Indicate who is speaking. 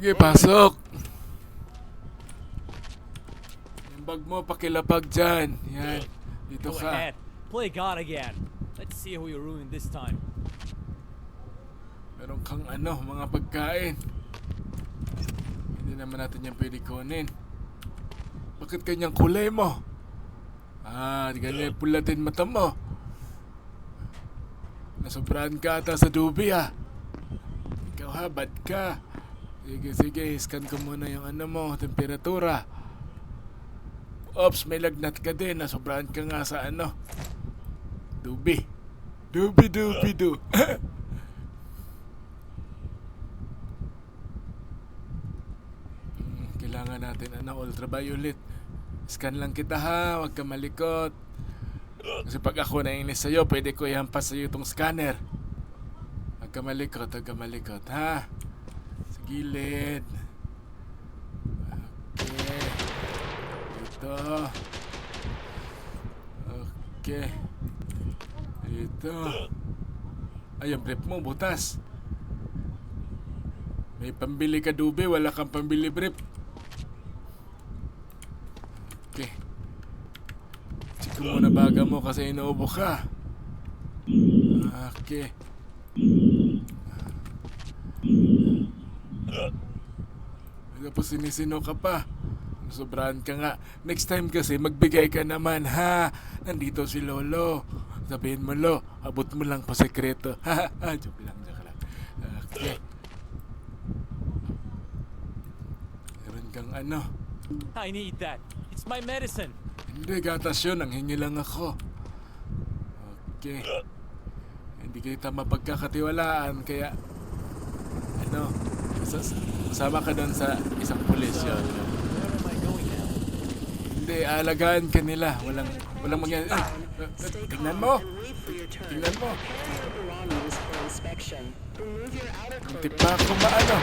Speaker 1: Sige, pasok. Yung bag mo, pakilapag dyan. Yan. Dito
Speaker 2: Go
Speaker 1: ka.
Speaker 2: ahead. Play God again. Let's see who you ruin this time.
Speaker 1: Meron kang ano, mga pagkain. Hindi naman natin yan pwede kunin. Bakit kanyang kulay mo? Ah, ganyan pula din mata mo. Nasobrahan ka ata sa dubi ah. Ikaw ha, bad ka. Sige, sige, scan ko muna yung ano mo, temperatura. Ops, may lagnat ka din. Nasobrahan ka nga sa ano. Dubi. Dubi, dubi, du. Kailangan natin ano, ultraviolet. Scan lang kita ha, huwag ka malikot. Kasi pag ako nainis sa'yo, pwede ko ihampas sa'yo itong scanner. Huwag ka malikot, huwag ka malikot, ha? Gilid. Okay. Dito. Okay. Dito. Ay, yung brief mo, butas. May pambili ka dube, wala kang pambili brief. Okay. Check ko muna baga mo kasi inuubo ka. Okay. Tapos sinisino ka pa. Sobrahan ka nga. Next time kasi magbigay ka naman ha. Nandito si Lolo. Sabihin mo lo, abot mo lang pa sekreto. Ha ha, joke lang, joke lang. Okay. Meron kang ano.
Speaker 2: I need that. It's my medicine.
Speaker 1: Hindi, gatas yun. Ang hingi lang ako. Okay. Hindi kita mapagkakatiwalaan, kaya... Sas- kasama ka doon sa isang pulis yun. Hindi, alagaan ka nila. Walang, walang mangyari. Eh, tingnan mo. Tingnan mo. Hindi pa ako maano.